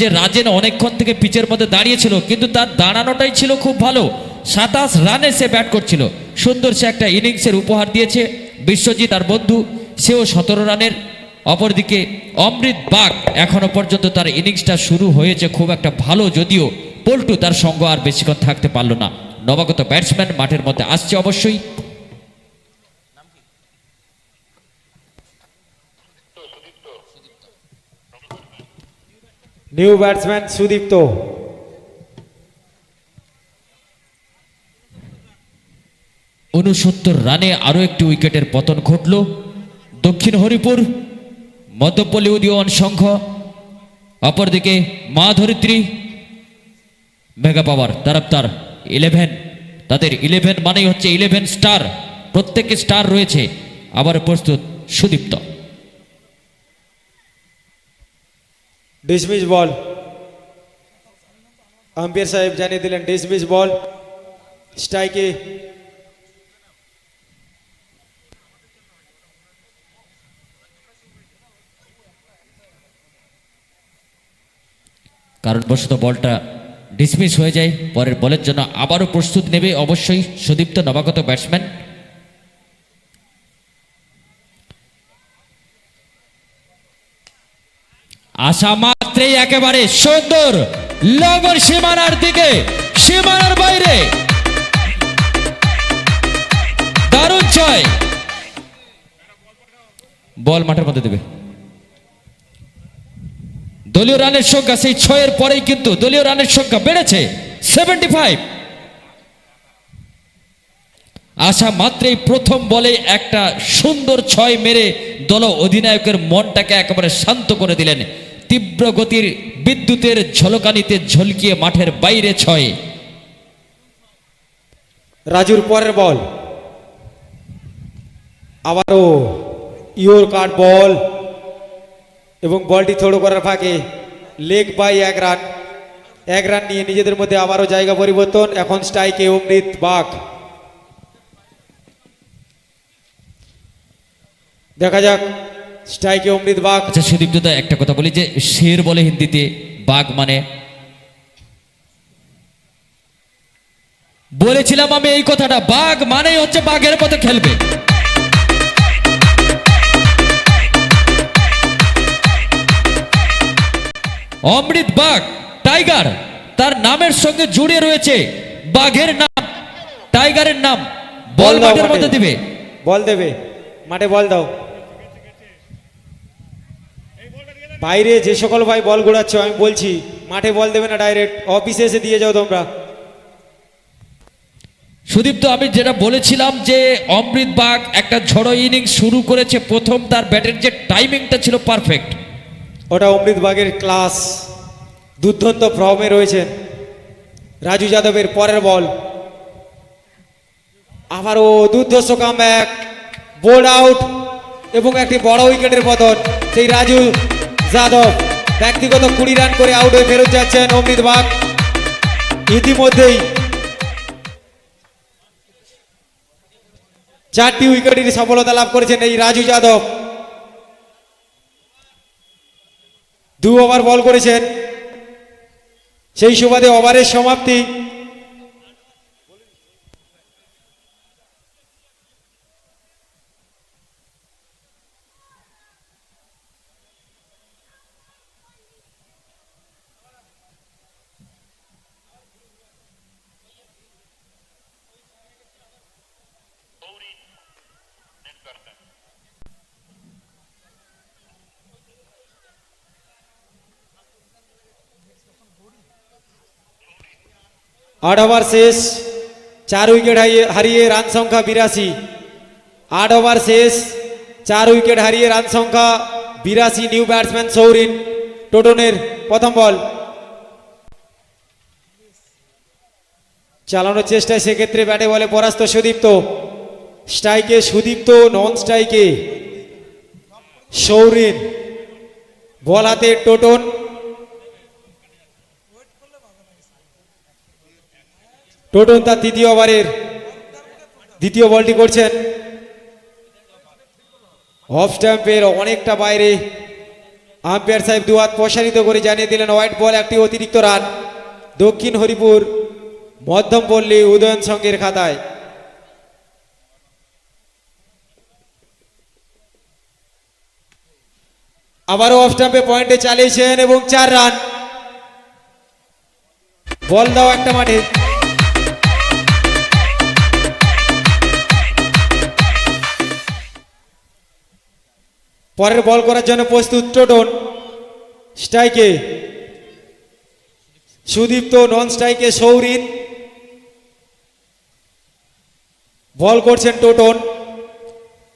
যে রাজেন অনেকক্ষণ থেকে পিচের মধ্যে দাঁড়িয়েছিল, কিন্তু তার দাঁড়ানোটাই ছিল খুব ভালো। সাতাশ রানে সে ব্যাট করছিল। সুন্দর সে একটা ইনিংসের উপহার দিয়েছে বিশ্বজিৎ আর বন্ধু। সেও সতেরো রানের। অপরদিকে অমৃত বাগ এখনও পর্যন্ত তার ইনিংসটা শুরু হয়েছে খুব একটা ভালো, যদিও পল্টু তার সঙ্গ আর বেশিক্ষণ থাকতে পারল না। নবাগত ব্যাটসম্যান মাঠের মধ্যে আসছে অবশ্যই। নিউ ব্যাটসম্যান সুদীপ্ত উনসত্তর রানে আরও একটি উইকেটের পতন ঘটল। দক্ষিণ হরিপুর, মধ্যপল্লী উদীয়ন সংঘ, অপরদিকে Maa Dharitri mega power Tarafdar eleven তাদের ইলেভেন মানেই হচ্ছে ইলেভেন স্টার প্রত্যেকে স্টার রয়েছে। আবার প্রস্তুত সুদীপ্ত। ডিসমিস বল আম্পায়ার সাহেব জানিয়ে দিলেন ডিসমিস বল স্ট্রাইকে কারণবশত বলটা ডিসমিস হয়ে যায়। পরের বলের জন্য আবারও প্রস্তুত নেবে অবশ্যই সুদীপ্ত নবাগত ব্যাটসম্যান আসা মাত্রেই একেবারে সুন্দর লগর সীমানার দিকে, সীমানার বাইরে। দারুণ ছয় বল মাঠের মধ্যে দেবে। দলীয় রানের সংখ্যা সেই ছয়ের পরেই কিন্তু দলীয় রানের সংখ্যা বেড়েছে সেভেন্টি ফাইভ আসা মাত্রই প্রথম বলে একটা সুন্দর ছয় মেরে দল অধিনায়কের মনটাকে একেবারে শান্ত করে দিলেন তীব্র গতির বিদ্যুতের ঝলকানিতে ঝলকিয়ে মাঠের বাইরে ছয়। রাজুর পরের বল। আবারও ইওর কার্ড বল। এবং বলটি থ্রো করার ফাঁকে লেগ বাই এক রান। এক রান নিয়ে নিজেদের মধ্যে আবারও জায়গা পরিবর্তন। এখন স্ট্রাইকে অমৃত বাঘ। দেখা যাক স্ট্রাইকে অমৃত বাঘ? আচ্ছা সুদীপ্ত দা একটা কথা বলি যে শের বলে হিন্দিতে বাঘ মানে? বলেছিলাম আমি এই কথাটা বাঘ মানেই হচ্ছে বাঘের মতো খেলবে। অমৃত বাঘ টাইগার তার নামের সঙ্গে জুড়ে রয়েছে বাঘের নাম। টাইগারের নাম বল মাঠের মধ্যে দিবে। বল দেবে। মাঠে বল দাও। বাইরে যে সকল ভাই বল ঘোরাচ্ছ আমি বলছি মাঠে বল দেবে না ডাইরেক্ট অফিসে এসে দিয়ে যাও তোমরা। সুদীপ্ত আমি যেটা বলেছিলাম যে অমৃত বাগ একটা ঝড়ো ইনিংস শুরু করেছে প্রথম তার ব্যাটের যে টাইমিংটা ছিল পারফেক্ট ওটা অমৃত বাগের ক্লাস দুর্দান্ত ফর্মে রয়েছেন রাজু যাদবের পরের বল। আবারও দুর্ধর্ষ কাম ব্যাক বোল্ড আউট এবং একটি বড় উইকেটের পতন সেই রাজু যাদব, ব্যক্তিগত কুড়ি রান করে আউট হয়ে ফেরত যাচ্ছেন অমৃত বাগ। ইতিমধ্যেই চারটি উইকেটের সফলতা লাভ করেছেন এই রাজু যাদব। দু ওভার বল করেছেন। সেই সুবাদে ওভারের সমাপ্তি। আট ওভার শেষ, চার উইকেট হারিয়ে রান সংখ্যা বিরাশি। আট ওভার শেষ, চার উইকেট হারিয়ে রান সংখ্যা বিরাশি নিউ ব্যাটসম্যান সৌরিন টোটনের প্রথম বল। চালানোর চেষ্টায় সেক্ষেত্রে ব্যাটে বলে পরাস্ত সুদীপ্ত। স্ট্রাইকে সুদীপ্ত, নন স্ট্রাইকে সৌরিন। বল হাতে টোটন। টোটন তার তৃতীয় ওভারের দ্বিতীয় বলটি করছেন। অফ স্ট্যাম্পের অনেকটা বাইরে আম্পায়ার সাহেব দুহাত প্রসারিত করে জানিয়ে দিলেন, হোয়াইট বল একটি অতিরিক্ত রান। দক্ষিণ হরিপুর মধ্যম পল্লী উদয়ন সংঘের খাতায়। আবারও অফ স্টাম্পে পয়েন্টে চালিয়েছেন এবং চার রান। বল দাও একটা মাঠে। পরের বল করার জন্য প্রস্তুত, টোটন। স্ট্রাইকে। সুদীপ্ত নন স্ট্রাইকে সৌরিন। বল করছেন টোটন।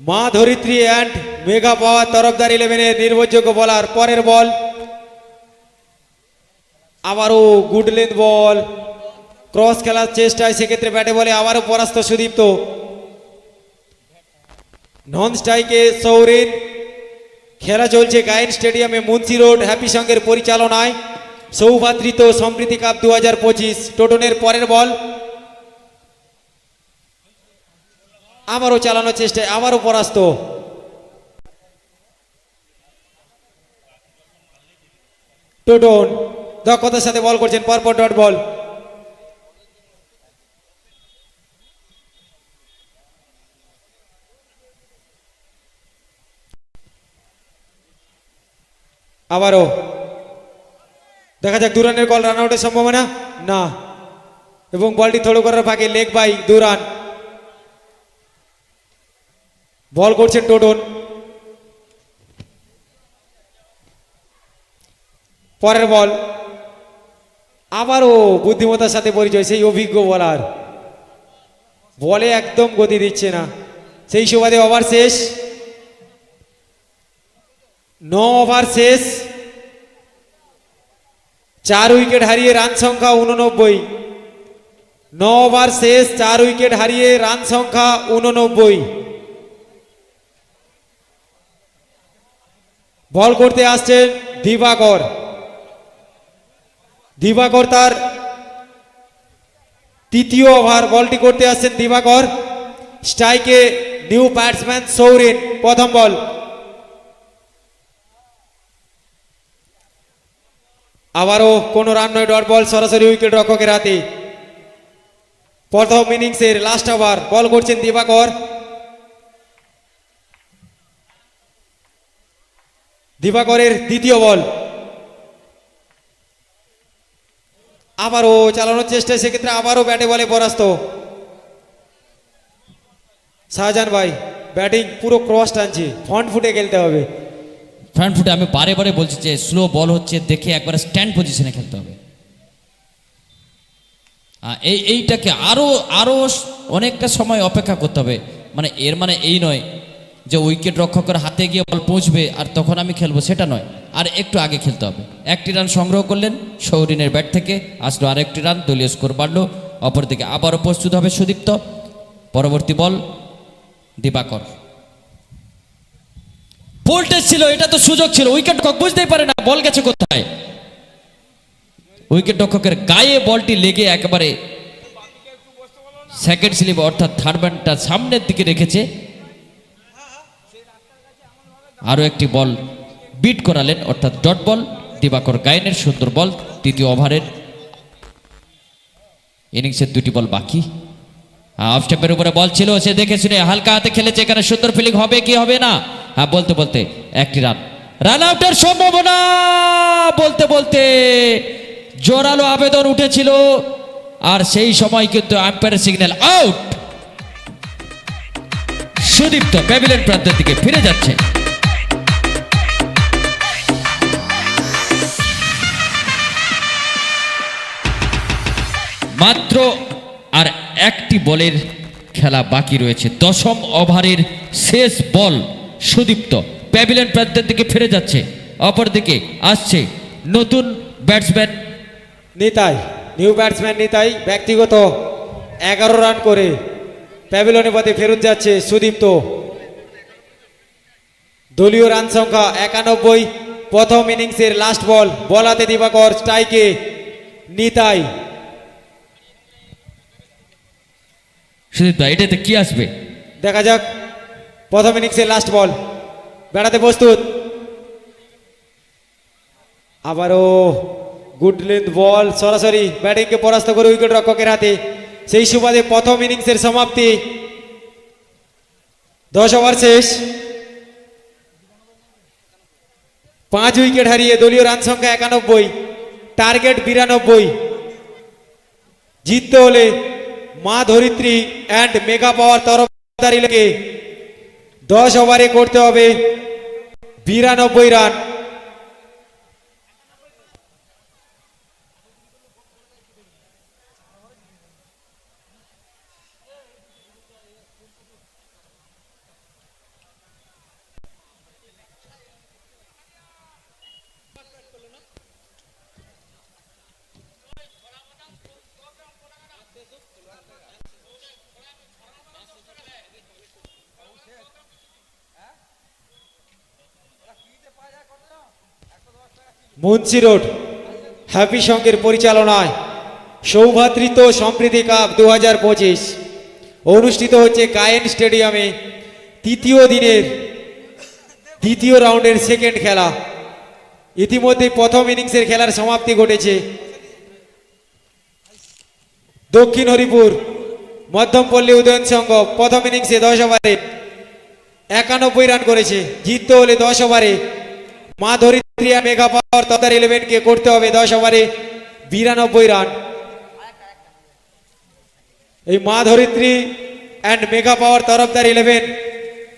মা Dharitri and mega power Tarafdar ইলেভেনের নির্ভরযোগ্য বলার পরের বল। আবারও গুড বল ক্রস খেলার চেষ্টায় সেক্ষেত্রে ব্যাটে বলে আবারও পরাস্ত সুদীপ্ত। নন স্ট্রাইকে সৌরিন। খেলা চলছে গায়েন স্টেডিয়ামে মুন্সি রোড, হ্যাপি সঙ্গের পরিচালনায়। সৌভাতৃত সম্প্রীতি কাপ দু হাজার পঁচিশ, টোটনের পরের বল। আমারও চালানোর চেষ্টায় আমারও পরাস্ত। টোটন দক্ষতার সাথে বল করছেন, পরপর ডট বল। আবারও। দেখা যাক দুরানের কল রান আউটের সম্ভাবনা? না। এবং বলটি থ্রো করার ফাঁকে লেগ বাই দুরান। বল করছেন টোটন পরের বল। আবারও বুদ্ধিমত্তার সাথে পরিচয় সেই অভিজ্ঞ বলার বলে একদম গতি দিচ্ছে না। সেই সুবাদে ওভার শেষ। ন ওভার শেষ চার উইকেট হারিয়ে রান সংখ্যা উননব্বই ন ওভার শেষ চার উইকেট হারিয়ে রান সংখ্যা উননব্বই বল করতে আসছেন দিবাকর। দিবাকর তার তৃতীয় ওভার বলটি করতে আসছেন দিবাকর। স্ট্রাইকে নিউ ব্যাটসম্যান সৌরেন, প্রথম বল আবারও কোনো রান নয়, ডট বল সরাসরি উইকেট রক্ষকের হাতে। প্রথম ইনিংসের লাস্ট ওভার বল করছেন দিবাকর। দিবাকরের দ্বিতীয় বল। আবারও চালানোর চেষ্টা, সেক্ষেত্রে আবারও ব্যাটে বলে পরাস্ত। শাহজাহান ভাই, ব্যাটিং পুরো ক্রস টানছে ফ্রন্ট ফুটে খেলতে হবে। ফ্রন্ট ফুটে আমি বারে বারে বলছি যে স্লো বল হচ্ছে, দেখে একবারে স্ট্যান্ড পজিশনে খেলতে হবে। এই, এইটাকে আরও আরও অনেকটা সময় অপেক্ষা করতে হবে। মানে এর মানে এই নয় যে উইকেট রক্ষকের হাতে গিয়ে বল পৌঁছবে আর তখন আমি খেলব, সেটা নয়। আর একটু আগে খেলতে হবে। একটি রান সংগ্রহ করলেন সৌরিনের ব্যাট থেকে, আসলো আরেকটি রান দলীয় স্কোর বাড়লো। অপরদিকে আবারও প্রস্তুত হবে সুদীপ্ত। পরবর্তী বল দিবাকর। ভোল্টেজ ছিল, এটা তো সুযোগ ছিল। উইকেট রক্ষক বুঝতেই পারে না, বল গেছে কোথায়। উইকেট রক্ষকের গায়ে বলটি লেগে একেবারে সেকেন্ড স্লিপ অর্থাৎ থার্ড ব্যান্ডটা সামনের দিকে রেখেছে। আরও একটি বল বিট করালেন, অর্থাৎ ডট বল দিবাকর গায়নের সুন্দর বল, তৃতীয় ওভারের ইনিংসের দুটি বল বাকি। অফ স্টেপের উপরে বল ছিল, সে দেখে শুনে হালকা হাতে খেলেছে, এখানে সুন্দর ফিলিং হবে কি হবে না? হ্যাঁ বলতে বলতে, একটি রান। রান আউটের সম্ভাবনা, বলতে বলতে, জোরালো আবেদন উঠেছিল, আর সেই সময় কিন্তু আম্পায়ারের সিগন্যাল আউট সুদীপ্ত প্যাভিলিয়ন প্রান্তের দিকে ফিরে যাচ্ছে। মাত্র আর একটি বলের খেলা বাকি রয়েছে। দশম ওভারের শেষ বল। সুদীপ্ত। প্যাভিলিয়ন প্রান্তের দিকে ফিরে যাচ্ছে। অপরদিকে আসছে নতুন batsman. Nitai new batsman Nitai ব্যক্তিগত এগারো রান করে প্যাভিলনের পথে ফেরত যাচ্ছে সুদীপ্ত। দলীয় রান সংখ্যা একানব্বই প্রথম ইনিংসের লাস্ট বল বলাতে দিবাকর স্ট্রাইকে নিতাই। সুদীপ্ত এটাতে কি আসবে? দেখা যাক। প্রথম ইনিংসের লাস্ট বল বেড়াতে প্রস্তুত। আবারও গুড লেন্থ বল সরাসরি ব্যাটিংকে পরাস্ত করে উইকেট রক্ষকের হাতে। সেই সুবাদে প্রথম ইনিংসের সমাপ্তি। দশ ওভার শেষ। পাঁচ উইকেট হারিয়ে দলীয় রান সংখ্যা একানব্বই। টার্গেট বিরানব্বই। জিততে হলে মা ধরিত্রী অ্যান্ড মেগা পাওয়ার তরফদারি লেগে দশ ওভারে করতে হবে। বিরানব্বই রান মুন্সি রোড হ্যাপি সঙ্গের পরিচালনায় সৌভাতৃত্ব সম্প্রীতি কাপ দু হাজার পঁচিশ। অনুষ্ঠিত হচ্ছে কায়েন স্টেডিয়ামে তৃতীয় দিনের দ্বিতীয় রাউন্ডের সেকেন্ড খেলা। ইতিমধ্যে প্রথম ইনিংসের খেলার সমাপ্তি ঘটেছে। দক্ষিণ হরিপুর, মধ্যমপল্লী উদয়ন সংঘ প্রথম ইনিংসে দশ ওভারে একানব্বই রান করেছে। জিততে হলে দশ ওভারে মা আর মেগা পাওয়ার তদার ইলেভেনকে করতে হবে দশ ওভারে বিরানব্বই রান এই Maa Dharitri and mega power Tarafdar eleven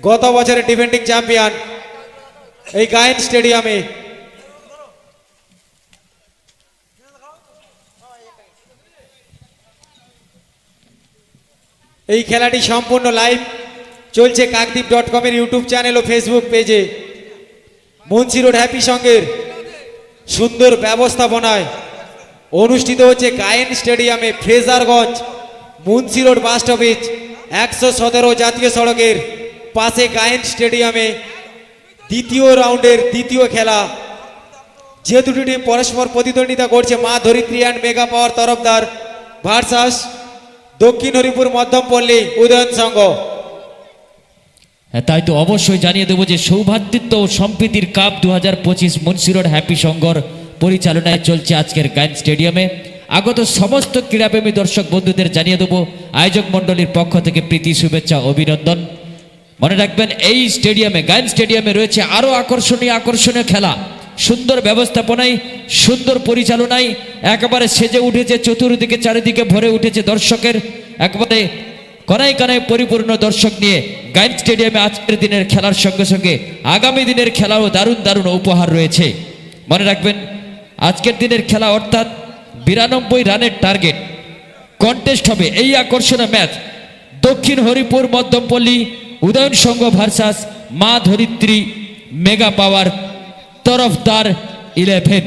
গত বছরের ডিফেন্ডিং চ্যাম্পিয়ন এই গায়েন স্টেডিয়ামে এই খেলাটি সম্পূর্ণ লাইভ চলছে কাকদ্বীপ ডট কমের ইউটিউব চ্যানেল ও ফেসবুক পেজে মুন্সি রোড হ্যাপি সঙ্গের সুন্দর ব্যবস্থাপনায় অনুষ্ঠিত হচ্ছে গায়েন স্টেডিয়ামে Fraserganj Munshi road bus stoppage একশো সতেরো জাতীয় সড়কের পাশে গায়েন স্টেডিয়ামে দ্বিতীয় রাউন্ডের দ্বিতীয় খেলা। যে দুটি টিম পরস্পর প্রতিদ্বন্দ্বিতা করছে, Maa Dharitri and mega power Tarafdar versus Dakshin Haripur Madhyampalli Udayan সংঘ। তাই তো অবশ্যই জানিয়ে দেবো যে সৌভাতৃত্ব ও সম্প্রীতির কাপ দু হাজার পঁচিশ মুন্সিরোড হ্যাপি সংঘর পরিচালনায় চলছে আজকের গায়ন স্টেডিয়ামে। আগত সমস্ত ক্রীড়াপ্রেমী দর্শক বন্ধুদের জানিয়ে দেবো আয়োজক মণ্ডলীর পক্ষ থেকে প্রীতি, শুভেচ্ছা, অভিনন্দন। মনে রাখবেন, এই স্টেডিয়ামে গায়ন স্টেডিয়ামে রয়েছে আরও আকর্ষণীয় আকর্ষণীয় খেলা। সুন্দর ব্যবস্থাপনায়, সুন্দর পরিচালনায়, একেবারে সেজে উঠেছে, চতুর্দিকে চারিদিকে ভরে উঠেছে দর্শকের। একবারে কনায় কনায় পরিপূর্ণ দর্শক নিয়ে গাইড স্টেডিয়ামে আজকের দিনের খেলার সঙ্গে সঙ্গে আগামী দিনের খেলাও দারুণ দারুণ উপহার রয়েছে। মনে রাখবেন, আজকের দিনের খেলা অর্থাৎ বিরানব্বই রানের টার্গেট। কন্টেস্ট হবে এই আকর্ষণীয় match Dakshin Haripur Madhyampalli, Udayan Sangha versus, Maa Dharitri, mega পাওয়ার, তরফদার ইলেভেন।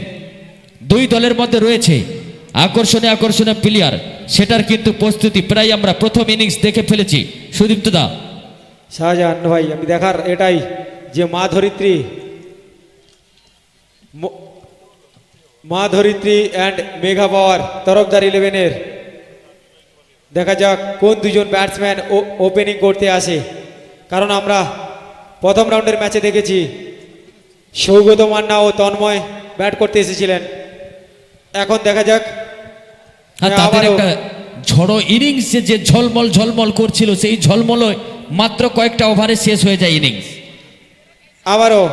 দুই দলের মধ্যে রয়েছে আকর্ষণীয় আকর্ষণীয় প্লেয়ার সেটার কিন্তু প্রস্তুতি প্রায় আমরা প্রথম ইনিংস দেখে ফেলেছি। সুদীপ্ত দা। শাহজাহান ভাই, আমি দেখার এটাই যে মা ধরিত্রী ম- ধরিত্রী অ্যান্ড মেঘা পাওয়ার তরফদার ইলেভেনের দেখা যাক কোন দুজন ব্যাটসম্যান ওপেনিং করতে আসে। কারণ আমরা প্রথম রাউন্ডের ম্যাচে দেখেছি সৌগত মান্না ও তন্ময় ব্যাট করতে এসেছিলেন। এখন দেখা যাক হ্যাঁ, তাদের একটা ঝড়ো ইনিংসে যে ঝলমল ঝলমল করছিল সেই ঝলমল মাত্র কয়েকটা ওভারে শেষ হয়ে যায় ইনিংস আবারও।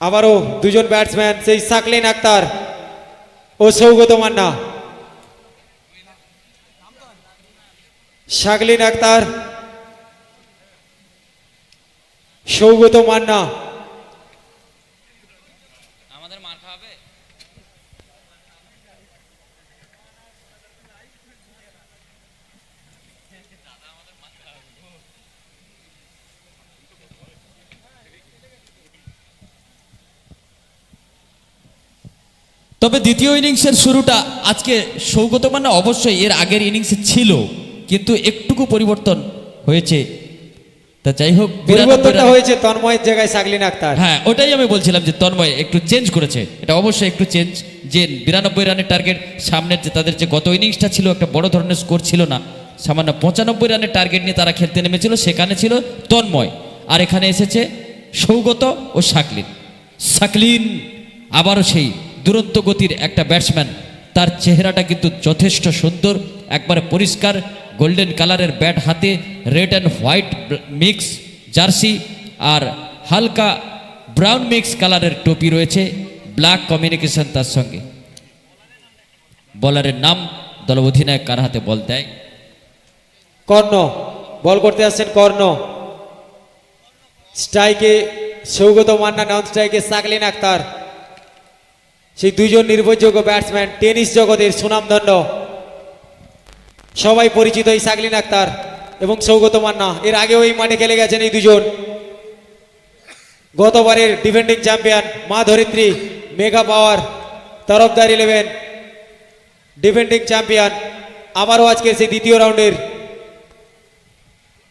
আবারও দুজন ব্যাটসম্যান সেই সাকলিন আক্তার ও সৌগত মান্না। শাকলিন আক্তার সৌগত মান্না। তবে দ্বিতীয় ইনিংসের শুরুটা আজকে সৌগত মান্না অবশ্যই এর আগের ইনিংসে ছিল কিন্তু একটুকু পরিবর্তন হয়েছে। তা যাই হোক পরিবর্তনটা হয়েছে তন্ময়ের জায়গায় শাকলিন আক্তার। হ্যাঁ ওটাই আমি বলছিলাম যে তন্ময় একটু চেঞ্জ করেছে। এটা অবশ্যই একটু চেঞ্জ যে বিরানব্বই রানের টার্গেট সামনের যে তাদের যে গত ইনিংসটা ছিল একটা বড় ধরনের স্কোর ছিল না। সামান্য পঁচানব্বই রানের টার্গেট নিয়ে তারা খেলতে নেমেছিল সেখানে ছিল তন্ময়। আর এখানে এসেছে সৌগত ও সাকলিন সাকলিন আবারও সেই দুরন্ত গতির একটা ব্যাটসম্যান তার চেহারাটা কিন্তু যথেষ্ট সুন্দর, একবারে পরিষ্কার গোল্ডেন কালারের ব্যাট হাতে red and white mix jersey আর হালকা ব্রাউন মিক্স কালারের টুপি রয়েছে ব্ল্যাক কমিউনিকেশন তার সঙ্গে। বলারের নাম দল অধিনায়ক কার হাতে বল দেয়? কর্ণ, বল করতে আসছেন কর্ণ। স্ট্রাইকে সৌগত মান্না নন স্ট্রাইকে সাকলিন আক্তার। সেই দুজন নির্ভরযোগ্য ব্যাটসম্যান টেনিস জগতের সুনামধন্য। সবাই পরিচিত এই সাকলিন আক্তার এবং সৌগত মান্না। এর আগেও এই মাঠে খেলে গেছেন এই দুজন। গতবারের defending champion Maa Dharitri mega power Tarafdar eleven defending champion. আবারও আজকে সেই দ্বিতীয় রাউন্ডের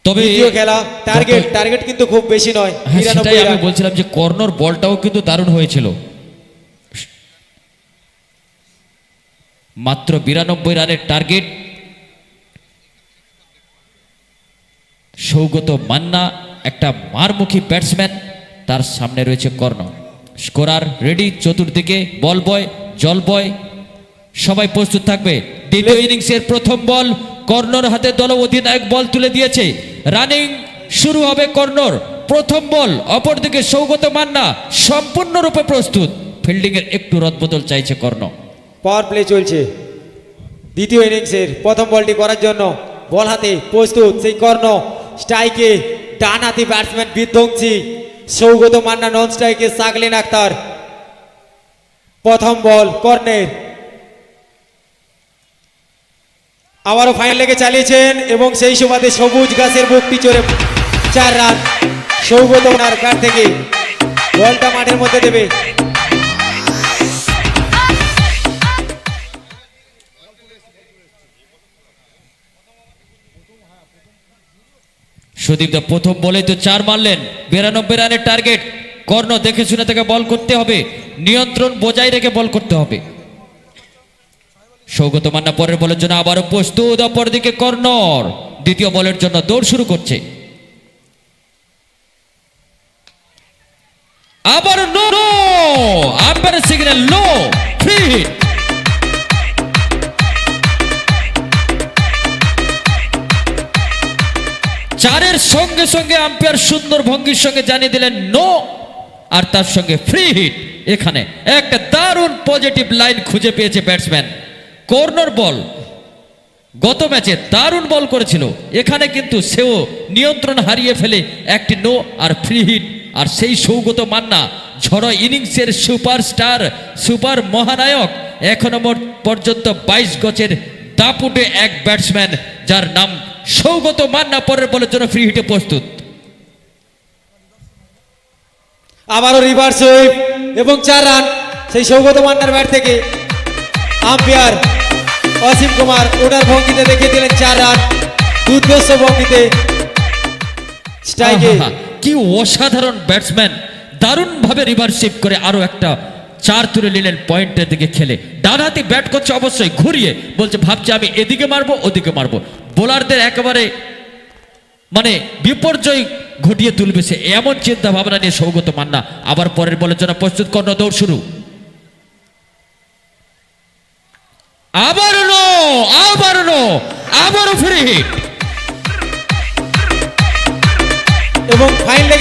তবে দ্বিতীয় খেলা। টার্গেট টার্গেট কিন্তু খুব বেশি নয় হ্যাঁ আমি বলছিলাম যে কর্নর বলটাও কিন্তু দারুণ হয়েছিল। মাত্র বিরানব্বই রানের টার্গেট। সৌগত মান্না একটা মারমুখী ব্যাটসম্যান তার সামনে রয়েছে কর্ণ স্কোরার রেডি চতুর্দিকে বল বয় জল বয়। সবাই প্রস্তুত থাকবে। দ্বিতীয় ইনিংসের প্রথম বল কর্ণর হাতে দল অধিনায়ক বল তুলে দিয়েছে। রানিং শুরু হবে কর্ণর প্রথম বল অপরদিকে সৌগত মান্না সম্পূর্ণরূপে প্রস্তুত। ফিল্ডিং এর একটু রদবদল চাইছে কর্ণ পাওয়ার প্লে চলছে। দ্বিতীয় ইনিংসের প্রথম বলটি করার জন্য বল হাতে প্রস্তুত সেই কর্ণ। স্ট্রাইকে ডান হাতি ব্যাটসম্যান বিধ্বংসী। সৌগত মান্না নন স্ট্রাইকে সাকলিন আক্তার। প্রথম বল কর্ণের। আবারও ফাইনাল লেগে চালিয়েছেন এবং সেই সুবাদে সবুজ গাছের বুকটি চড়ে চার রান। সৌগত ওনার কার থেকে বলটা মাঠের মধ্যে দেবে। সুদীপ দা প্রথম বলে তো চার মারলেন। বিরানব্বই রানের টার্গেট। কর্ণ দেখে শুনে তাকে বল করতে হবে। নিয়ন্ত্রণ বজায় রেখে বল করতে হবে। সৌগত মান্না পরের বলের জন্য আবারও প্রস্তুত। অপরদিকে কর্ণর দ্বিতীয় বলের জন্য দৌড় শুরু করছে। আবার no umpire signal no. Free hit চারের সঙ্গে সঙ্গে আম্পায়ার সুন্দর ভঙ্গির সঙ্গে জানিয়ে দিলেন নো আর তার সঙ্গে ফ্রি হিট এখানে একটা দারুণ পজিটিভ লাইন খুঁজে পেয়েছে ব্যাটসম্যান কর্নার বল গত ম্যাচে দারুণ বল করেছিল। এখানে কিন্তু সেও নিয়ন্ত্রণ হারিয়ে ফেলে একটি নো আর ফ্রি হিট আর সেই সৌগত মান্না, ঝড়ো ইনিংসের সুপারস্টার সুপার মহানায়ক, এখনও পর্যন্ত বাইশ গছের দাপুটে এক ব্যাটসম্যান যার নাম সৌগত মান্না পরের বলের জন্য ফ্রি হিটে প্রস্তুত। আবারও রিভার্স সুইপ এবং চার রান সেই সৌগত মান্নার ব্যাট থেকে আম্পায়ার অসীম কুমার ওনার ভঙ্গিতে দেখিয়ে দিলেন চার রান দুর্দর্শ ভঙ্গিতে স্ট্রাইকে কি অসাধারণ ব্যাটসম্যান দারুণভাবে রিভার্সিভ করে আরও একটা চার তুলে নিলেন পয়েন্টের দিকে খেলে। ডান হাতে ব্যাট করছে অবশ্যই ঘুরিয়ে বলছে ভাবছে আমি এদিকে মারবো ওদিকে মারবো। বোলারদের একেবারে মানে বিপর্যয় ঘটিয়ে তুলবে সে এমন চিন্তা ভাবনা নিয়ে সৌগত মান্না আবার পরের বলের জন্য প্রস্তুত কর্ণ দৌড় শুরু। আবার নো আবার নো, আবারও ফ্রি এবং ফাইনাল